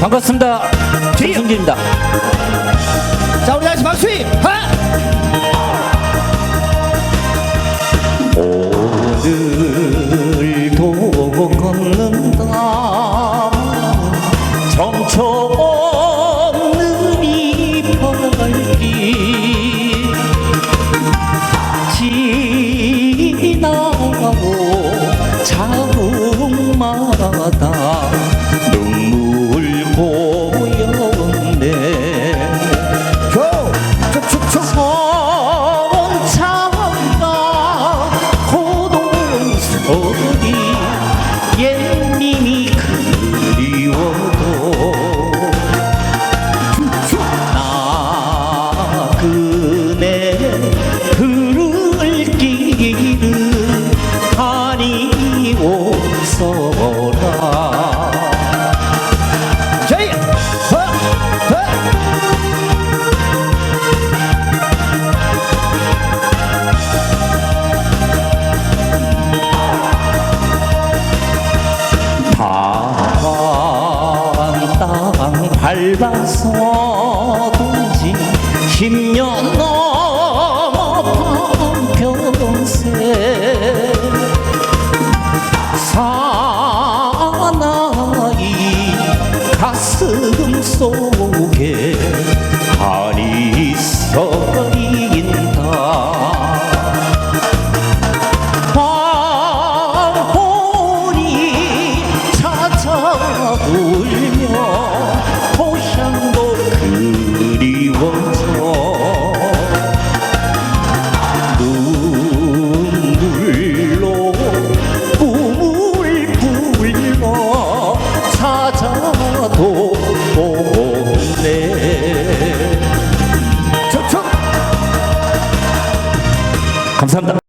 반갑습니다. 김승진입니다. 자, 우리 다시 박수! 하! 오늘도 걷는다. 서라. 땅 밟아서 던진 김연어 감사합니다.